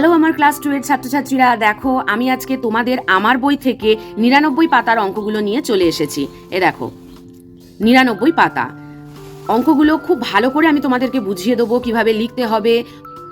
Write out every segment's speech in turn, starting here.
Hello আমার class two এর ছাত্রছাত্রীরা, দেখো, আমি আজকে তোমাদের আমার বই থেকে নিরানব্বই পাতার অঙ্কগুলো নিয়ে চলে এসেছি। এ দেখো, নিরানব্বই পাতা। অঙ্কগুলো খুব ভালো করে আমি তোমাদেরকে বুঝিয়ে দেবো, কীভাবে লিখতে হবে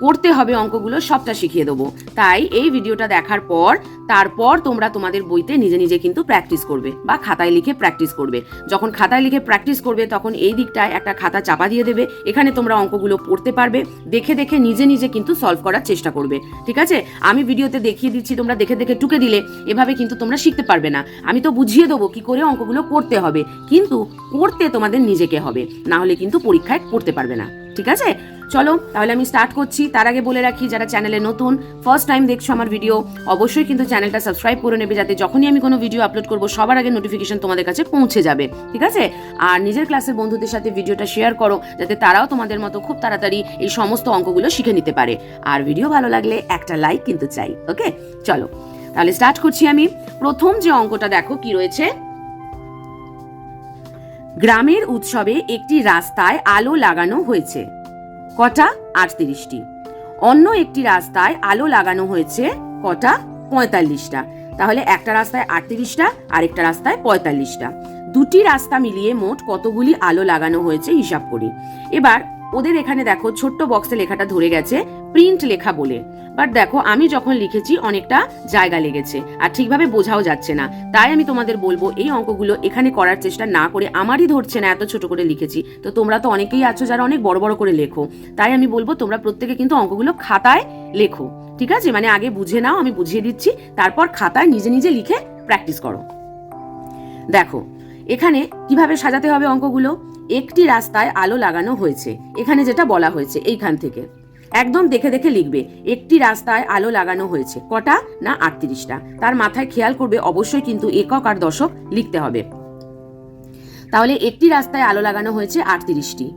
করতে হবে অঙ্কগুলো, সবটা শিখিয়ে দেবো। তাই এই ভিডিওটা দেখার পর, তারপর তোমরা তোমাদের বইতে নিজে নিজে কিন্তু প্র্যাকটিস করবে বা খাতায় লিখে প্র্যাকটিস করবে। যখন খাতায় লিখে প্র্যাকটিস করবে, তখন এই দিকটায় একটা খাতা চাপা দিয়ে দেবে। এখানে তোমরা অঙ্কগুলো পড়তে পারবে, দেখে দেখে নিজে নিজে কিন্তু সলভ করার চেষ্টা করবে। ঠিক আছে? আমি ভিডিওতে দেখিয়ে দিচ্ছি, তোমরা দেখে দেখে টুকে দিলে এভাবে কিন্তু তোমরা শিখতে পারবে না। আমি তো বুঝিয়ে দেবো কি করে অঙ্কগুলো করতে হবে, কিন্তু করতে তোমাদের নিজেকে হবে, না হলে কিন্তু পরীক্ষায় করতে পারবে না। ঠিক আছে? চলো, তাহলে আমি স্টার্ট করছি। তার আগে বলে রাখি, যারা চ্যানেলে নতুন ফার্স্ট টাইম দেখছ আমার ভিডিও অবশ্যই কিন্তু চ্যানেলটা সাবস্ক্রাইব করে নেবে যাতে যখনই আমি কোনো ভিডিও আপলোড করব, সবার আগে নোটিফিকেশন তোমাদের কাছে পৌঁছে যাবে। ঠিক আছে? আর নিজের ক্লাসের বন্ধুদের সাথে ভিডিওটা শেয়ার করো, যাতে তারাও তোমাদের মতো খুব তাড়াতাড়ি এই সমস্ত অঙ্কগুলো শিখে নিতে পারে। আর ভিডিও ভালো লাগলে একটা লাইক কিন্তু চাই ওকে চলো, তাহলে স্টার্ট করছি আমি। প্রথম যে অঙ্কটা দেখো কি রয়েছে? গ্রামের উৎসবে একটি রাস্তায় আলো লাগানো হয়েছে। কটা? আটত্রিশটি। অন্য একটি রাস্তায় আলো লাগানো হয়েছে কটা? পঁয়তাল্লিশটা। তাহলে একটা রাস্তায় আটত্রিশটা, আরেকটা রাস্তায় পঁয়তাল্লিশটা। দুটি রাস্তা মিলিয়ে মোট কতগুলি আলো লাগানো হয়েছে হিসাব করি। এবার ওদের এখানে দেখো ছোট্ট বক্সে লেখাটা ধরে গেছে প্রিন্ট লেখা বলে। বাট দেখো, আমি যখন লিখেছি, অনেকটা জায়গা লেগেছে। আর ঠিকভাবে বোঝাও যাচ্ছে না। তাই আমি তোমাদের বলব, এই অঙ্কগুলো এখানে করার চেষ্টা না করে, আমারই ধরছে না এত ছোট করে লিখেছি। তো তোমরা তো অনেকেই আছো যারা অনেক বড় বড় করে লেখো। তাই আমি বলব, তোমরা প্রত্যেকে কিন্তু অঙ্কগুলো খাতায় লেখো। ঠিক আছে? মানে আগে বুঝে নাও, আমি বুঝিয়ে দিচ্ছি। তারপর খাতায় নিজে নিজে লিখে প্র্যাকটিস করো। দেখো, এখানে কীভাবে সাজাতে হবে অঙ্কগুলো? একটি রাস্তায় আলো লাগানো হয়েছে। এখানে যেটা বলা হয়েছে, এইখান থেকে। একদম দেখে দেখে লিখবে, একটি রাস্তায় আলো লাগানো হয়েছে। কটা না আটত্রিশটা? তার মাথায় খেয়াল করবে, অবশ্যই কিন্তু একক আর দশক লিখতে হবে। তাহলে একটি রাস্তায় আলো লাগানো হয়েছে আটত্রিশটি।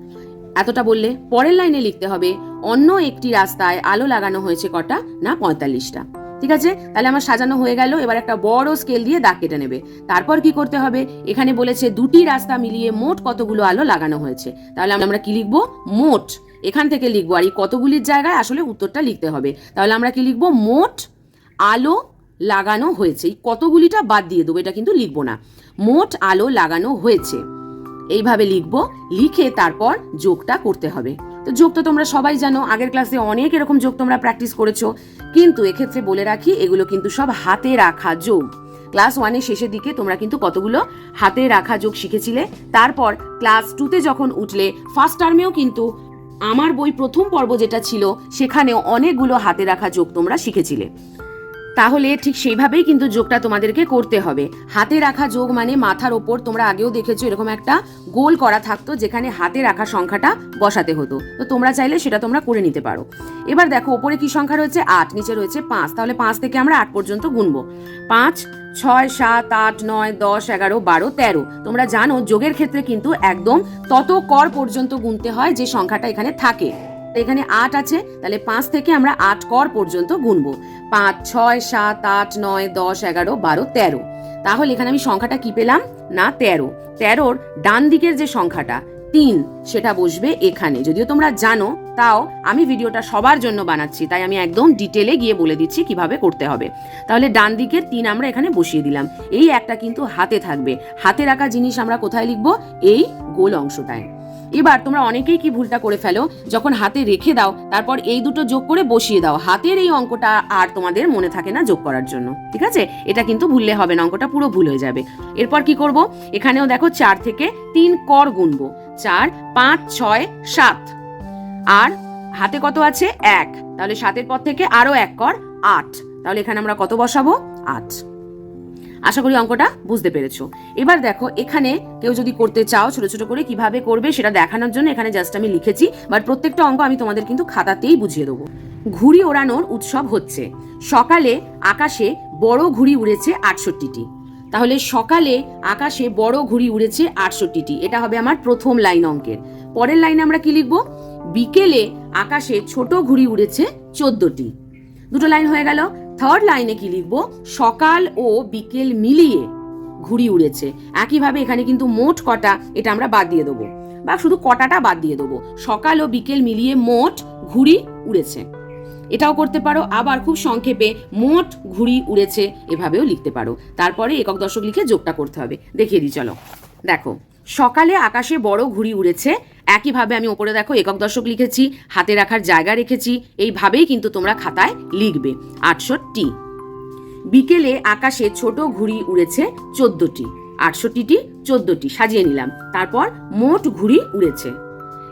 এতটা বললে পরের লাইনে লিখতে হবে, অন্য একটি রাস্তায় আলো লাগানো হয়েছে কটা না পঁয়তাল্লিশটা। ঠিক আছে? তাহলে আমার সাজানো হয়ে গেল, এবার একটা বড় স্কেল দিয়ে দাগ কেটে নেবে। তারপর কি করতে হবে? এখানে বলেছে দুটি রাস্তা মিলিয়ে মোট কতগুলো আলো লাগানো হয়েছে। তাহলে আমরা কি লিখব? মোট। এখান থেকে লিখব, আর এই কতগুলির জায়গায় আসলে উত্তরটা লিখতে হবে। তাহলে আমরা কি লিখব? মোট আলো লাগানো হয়েছে। এই কতগুলিটা বাদ দিয়ে দেবো, এটা কিন্তু লিখব না। মোট আলো লাগানো হয়েছে। এইভাবে লিখব, লিখে তারপর যোগটা করতে হবে। তো যোগ তো তোমরা সবাই জানো, আগের ক্লাসে অনেক এরকম যোগ তোমরা প্র্যাকটিস করেছ। কিন্তু এক্ষেত্রে বলে রাখি, এগুলো কিন্তু সব হাতে রাখা যোগ। ক্লাস ওয়ানের শেষের দিকে তোমরা কিন্তু কতগুলো হাতে রাখা যোগ শিখেছিলে। তারপর ক্লাস টুতে যখন উঠলে ফার্স্ট টার্মেও কিন্তু আমার বই প্রথম পর্ব যেটা ছিল, সেখানেও অনেকগুলো হাতে রাখা যোগ তোমরা শিখেছিলে। তাহলে ঠিক সেইভাবেই কিন্তু যোগটা তোমাদেরকে করতে হবে। হাতে রাখা যোগ মানে মাথার ওপর, তোমরা আগেও দেখেছ এরকম একটা গোল করা থাকতো যেখানে হাতে রাখা সংখ্যাটা বসাতে হতো। তো তোমরা চাইলে সেটা তোমরা করে নিতে পারো। এবার দেখো, ওপরে কি সংখ্যা রয়েছে? আট, নিচে রয়েছে পাঁচ। তাহলে পাঁচ থেকে আমরা আট পর্যন্ত গুনবো। পাঁচ, ছয়, সাত, আট, নয়, দশ, এগারো, বারো, তেরো। তোমরা জানো যোগের ক্ষেত্রে কিন্তু একদম তত কর পর্যন্ত গুনতে হয় যে সংখ্যাটা এখানে থাকে। এখানে আট আছে, তাহলে পাঁচ থেকে আমরা আট কর পর্যন্ত গুনবো। পাঁচ, ছয়, সাত, আট, নয়, দশ, এগারো, বারো, তেরো। তাহলে এখানে আমি সংখ্যাটা কি পেলাম? না, তেরো। তেরোর ডান দিকের যে সংখ্যাটা, তিন, সেটা বসবে এখানে। যদিও তোমরা জানো, তাও আমি ভিডিওটা সবার জন্য বানাচ্ছি, তাই আমি একদম ডিটেলে গিয়ে বলে দিচ্ছি কীভাবে করতে হবে। তাহলে ডান দিকের তিন আমরা এখানে বসিয়ে দিলাম। এই একটা কিন্তু হাতে থাকবে। হাতে রাখা জিনিস আমরা কোথায় লিখব? এই গোল অংশটায়। এবার তোমরা অনেকেই কি ভুলটা করে ফেলো? যখন হাতে রেখে দাও, তারপর এই দুটো যোগ করে বসিয়ে দাও। হাতের এই অঙ্কটা আর তোমাদের মনে থাকে না যোগ করার জন্য, ঠিক আছে? এটা কিন্তু ভুললে হবে না, অঙ্কটা পুরো ভুল হয়ে যাবে। এরপর কি করব? এখানেও দেখো চার থেকে তিন কর গুনবো। চার, পাঁচ, ছয়, সাত। আর হাতে কত আছে? এক। তাহলে সাতের পর থেকে আরও এক কর, আট। তাহলে এখানে আমরা কত বসাবো? আট। আশা করি অঙ্কটা বুঝতে পেরেছ। এবার দেখো, এখানে কেউ যদি করতে চাও ছোট ছোট করে কীভাবে করবে সেটা দেখানোর জন্য এখানে জাস্ট আমি লিখেছি বাট প্রত্যেকটা অঙ্ক আমি তোমাদের কিন্তু খাতাতেই বুঝিয়ে দেবো। ঘুড়ি ওড়ানোর উৎসব হচ্ছে। সকালে আকাশে বড় ঘুড়ি উড়েছে আটষট্টিটি। তাহলে সকালে আকাশে বড় ঘুড়ি উড়েছে আটষট্টিটি। এটা হবে আমার প্রথম লাইন অঙ্কের। পরের লাইনে আমরা কি লিখব? বিকেলে আকাশে ছোট ঘুড়ি উড়েছে চোদ্দটি। দুটো লাইন হয়ে গেল। থার্ড লাইনে কি লিখব? সকাল ও বিকেল মিলিয়ে ঘুড়ি উড়েছে। একইভাবে এখানে কিন্তু মোট কটা, এটা আমরা বাদ দিয়ে দেবো। বা শুধু কটাটা বাদ দিয়ে দেবো। সকাল ও বিকেল মিলিয়ে মোট ঘুড়ি উড়েছে। এটাও করতে পারো, আবার খুব সংক্ষেপে মোট ঘুড়ি উড়েছে, এভাবেও লিখতে পারো। তারপরে একক দশক লিখে যোগটা করতে হবে। দেখিয়ে দিই, চলো। দেখো, সকালে আকাশে বড় ঘুড়ি উড়েছে একইভাবে আমি ওপরে দেখো একক দশক লিখেছি, হাতে রাখার জায়গা রেখেছি, এইভাবেই কিন্তু তোমরা খাতায় লিখবে। আটষট্টি। বিকেলে আকাশে ছোট ঘুড়ি উড়েছে চোদ্দটি। আটষট্টিটি, চোদ্দটি, সাজিয়ে নিলাম। তারপর মোট ঘুড়ি উড়েছে।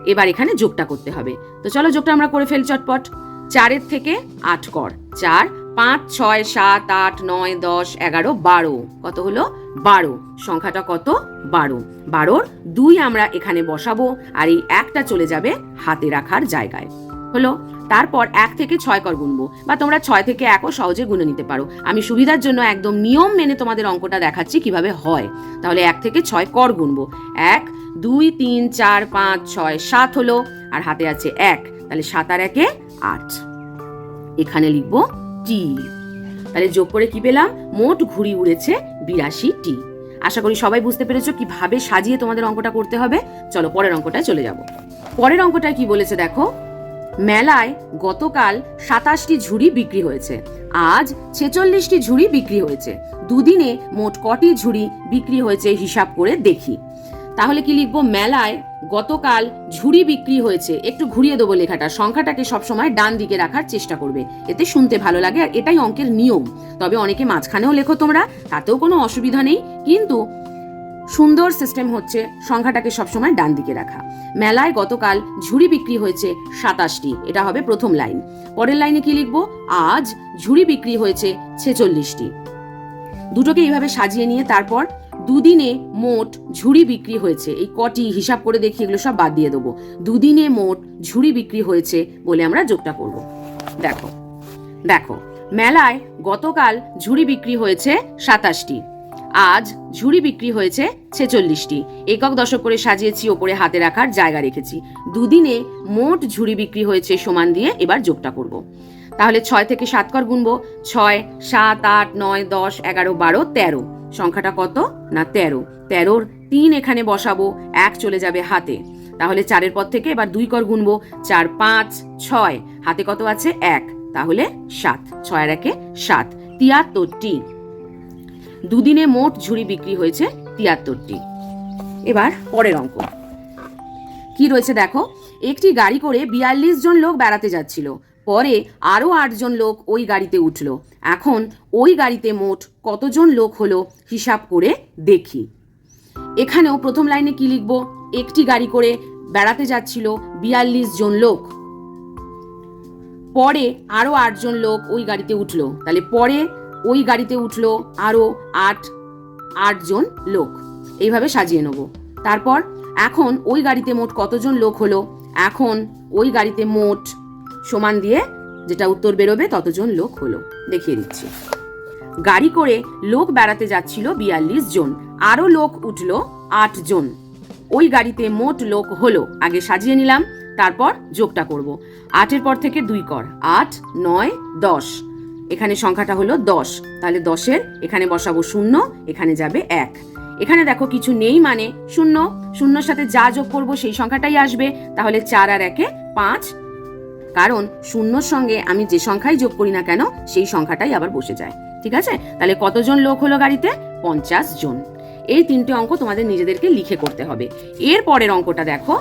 এবার এখানে যোগটা করতে হবে। তো চলো যোগটা আমরা করে ফেল চটপট। চারের থেকে আট কর। চার পাঁচ, ছয়, সাত, আট, নয়, দশ, এগারো, বারো। কত হলো? বারো। সংখ্যাটা কত? বারো। বারোর দুই আমরা এখানে বসাবো আর এই একটা চলে যাবে হাতে রাখার জায়গায়। হলো? তারপর এক থেকে ছয় কর গুনবো। বা তোমরা ছয় থেকে একও সহজে গুনে নিতে পারো। আমি সুবিধার জন্য একদম নিয়ম মেনে তোমাদের অঙ্কটা দেখাচ্ছি কীভাবে হয়। তাহলে এক থেকে ছয় কর গুনবো। এক, দুই, তিন, চার, পাঁচ, ছয়, সাত হলো। আর হাতে আছে এক। তাহলে সাত আর একে আট। এখানে লিখব টি তাহলে যোগ করে কি পেলাম? মোট ঘুড়ি উড়েছে বিরাশি টি আশা করি সবাই বুঝতে পেরেছ কীভাবে সাজিয়ে তোমাদের অঙ্কটা করতে হবে। চলো পরের অঙ্কটায় চলে যাব। পরের অঙ্কটায় কি বলেছে দেখো? মেলায় গতকাল সাতাশটি ঝুড়ি বিক্রি হয়েছে। আজ ছেচল্লিশটি ঝুড়ি বিক্রি হয়েছে। দুদিনে মোট কটি ঝুড়ি বিক্রি হয়েছে হিসাব করে দেখি। তাহলে কি লিখব? মেলায় গতকাল ঝুড়ি বিক্রি হয়েছে। একটু ঘুরিয়ে দেবো লেখাটা। সংখ্যাটাকে সবসময় ডান দিকে রাখার চেষ্টা করবে। এতে শুনতে ভালো লাগে আর এটাই অঙ্কের নিয়ম। তবে অনেকে মাঝখানেও লেখো তোমরা, তাতেও কোনো অসুবিধা নেই। কিন্তু সুন্দর সিস্টেম হচ্ছে সংখ্যাটাকে সবসময় ডান দিকে রাখা। মেলায় গতকাল ঝুড়ি বিক্রি হয়েছে সাতাশটি। এটা হবে প্রথম লাইন। পরের লাইনে কি লিখব? আজ ঝুড়ি বিক্রি হয়েছে ছেচল্লিশটি। দুটোকে এইভাবে সাজিয়ে নিয়ে তারপর দুদিনে মোট ঝুড়ি বিক্রি হয়েছে। এই কটি হিসাব করে দেখি, এগুলো সব বাদ দিয়ে দেবো। দুদিনে মোট ঝুড়ি বিক্রি হয়েছে বলে আমরা যোগটা করব। দেখো দেখো, মেলায় গতকাল ঝুড়ি বিক্রি হয়েছে সাতাশটি, আজ ঝুড়ি বিক্রি হয়েছে ছেচল্লিশটি। একক দশক করে সাজিয়েছি, ওপরে হাতে রাখার জায়গা রেখেছি। দুদিনে মোট ঝুড়ি বিক্রি হয়েছে সমান দিয়ে এবার যোগটা করব। তাহলে ছয় থেকে সাত কর গুনবো। ছয়, সাত, আট, নয়, দশ, এগারো, বারো, তেরো। সংখ্যাটা কত? না, তেরো। তেরোর তিন এখানে বসাবো, এক চলে যাবে হাতে। তাহলে চারের পর থেকে এবার দুই কর গুনবো। চার, পাঁচ, ছয়। হাতে কত আছে? এক। তাহলে সাত। ছয়ের একে সাত। তিয়াত্তরটি। দুদিনে মোট ঝুড়ি বিক্রি হয়েছে তিয়াত্তরটি। এবার পরের অঙ্ক। কি রয়েছে দেখো? একটি গাড়ি করে বিয়াল্লিশ জন লোক বেড়াতে যাচ্ছিল। পরে আরও আটজন লোক ওই গাড়িতে উঠল। এখন ওই গাড়িতে মোট কতজন লোক হলো হিসাব করে দেখি। এখানেও প্রথম লাইনে কি লিখব? একটি গাড়ি করে বেড়াতে যাচ্ছিল বিয়াল্লিশ জন লোক। পরে আরও আটজন লোক ওই গাড়িতে উঠল। তাহলে পরে ওই গাড়িতে উঠল আরও আট, আটজন লোক। এইভাবে সাজিয়ে নেব। তারপর এখন ওই গাড়িতে মোট কতজন লোক হলো? এখন ওই গাড়িতে মোট সমান দিয়ে যেটা উত্তর বেরোবে, ততজন লোক হলো। দেখিয়ে দিচ্ছি। গাড়ি করে লোক বেড়াতে যাচ্ছিল বিয়াল্লিশ জন। আরও লোক উঠল আট জন। ওই গাড়িতে মোট লোক হলো। আগে সাজিয়ে নিলাম, তারপর যোগটা করব। আটের পর থেকে দুই কর। আট, নয়, দশ। এখানে সংখ্যাটা হলো দশ। তাহলে দশের, এখানে বসাবো শূন্য, এখানে যাবে এক। এখানে দেখো কিছু নেই মানে শূন্য। শূন্যর সাথে যা যোগ করব সেই সংখ্যাটাই আসবে। তাহলে চার আর একে পাঁচ কারণ শূন্যর সঙ্গে আমি যে সংখ্যাই যোগ করি না কেন, সেই সংখ্যাটাই আবার বসে যায়। ঠিক আছে? তাহলে কতজন লোক হলো গাড়িতে? পঞ্চাশ জন। এই তিনটে অঙ্ক তোমাদের নিজেদেরকে লিখে করতে হবে। এর পরের অঙ্কটা দেখো।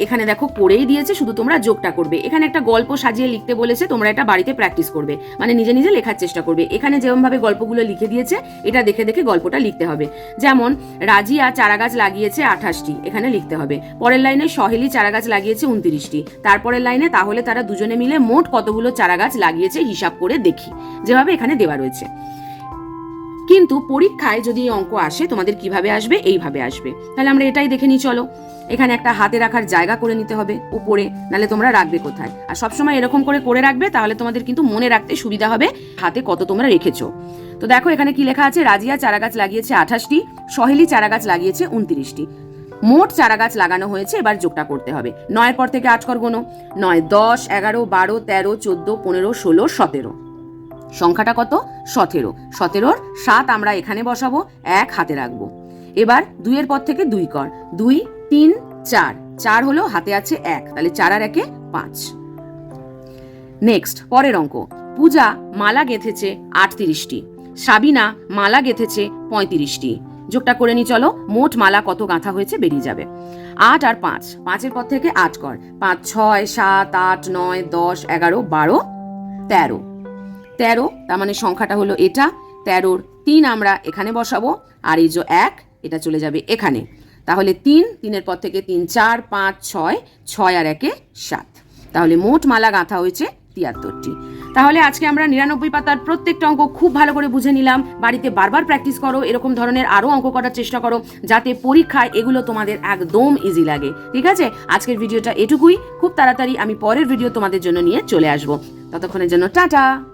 এখানে দেখো পড়েই দিয়েছে, শুধু তোমরা যোগটা করবে। এখানে একটা গল্প সাজিয়ে লিখতে বলেছে, তোমরা এটা বাড়িতে প্র্যাকটিস করবে। মানে নিজে নিজে লেখার চেষ্টা করবে। এখানে যেমনভাবে গল্পগুলো লিখে দিয়েছে, এটা দেখে দেখে গল্পটা লিখতে হবে। যেমন রাজিয়া চারাগাছ লাগিয়েছে আঠাশটি, এখানে লিখতে হবে। পরের লাইনে সহেলি চারাগাছ লাগিয়েছে উনত্রিশটি। তারপরের লাইনে তাহলে তারা দুজনে মিলে মোট কতগুলো চারাগাছ লাগিয়েছে হিসাব করে দেখি। যেভাবে এখানে দেওয়া রয়েছে। কিন্তু পরীক্ষায় যদি এই অঙ্ক আসে, তোমাদের কীভাবে আসবে? এইভাবে আসবে। তাহলে আমরা এটাই দেখে নিই, চলো। এখানে একটা হাতে রাখার জায়গা করে নিতে হবে, উপরে, নালে তোমরা রাখবে কোথায়। আর সবসময় এরকম করে করে রাখবে, তাহলে তোমাদের কিন্তু মনে রাখতে সুবিধা হবে হাতে কত তোমরা রেখেছো। তো দেখো এখানে কি লেখা আছে, রাজিয়া চারাগাছ লাগিয়েছে আঠাশটি, সহেলি চারাগাছ লাগিয়েছে উনত্রিশটি। মোট চারাগাছ লাগানো হয়েছে, এবার যোগটা করতে হবে। নয়ের পর থেকে আট কর গোনো। নয়, দশ, এগারো, বারো, তেরো, চোদ্দ, পনেরো, ষোলো, সতেরো। সংখ্যাটা কত? সতেরো। সতেরোর সাত আমরা এখানে বসাবো, এক হাতে রাখব। এবার দুইয়ের পর থেকে দুই কর। দুই তিন, চার। চার হলো হাতে আছে এক, তাহলে চার আর একে পাঁচ। নেক্সট পরের অঙ্ক। পূজা মালা গেঁথেছে আটত্রিশটি, সাবিনা মালা গেঁথেছে পঁয়ত্রিশটি। যোগটা করে নি চলো, মোট মালা কত গাঁথা হয়েছে বেরিয়ে যাবে। আট আর পাঁচ, পাঁচের পর থেকে আট কর। পাঁচ, ছয়, সাত, আট, নয়, দশ, এগারো, বারো, তেরো। তেরো, তার মানে সংখ্যাটা হলো এটা। তেরোর তিন আমরা এখানে বসাবো, আর এই যে এক, এটা চলে যাবে এখানে। তাহলে তিন, তিনের পর থেকে তিন, চার, পাঁচ, ছয় ছয় আর একে সাত। তাহলে মোট মালা গাঁথা হয়েছে তিয়াত্তরটি। তাহলে আজকে আমরা নিরানব্বই পাতার প্রত্যেকটা অঙ্ক খুব ভালো করে বুঝে নিলাম। বাড়িতে বারবার প্র্যাকটিস করো, এরকম ধরনের আরও অঙ্ক করার চেষ্টা করো, যাতে পরীক্ষায় এগুলো তোমাদের একদম ইজি লাগে। ঠিক আছে? আজকের ভিডিওটা এটুকুই। খুব তাড়াতাড়ি আমি পরের ভিডিও তোমাদের জন্য নিয়ে চলে আসব। ততক্ষণের জন্য টাটা!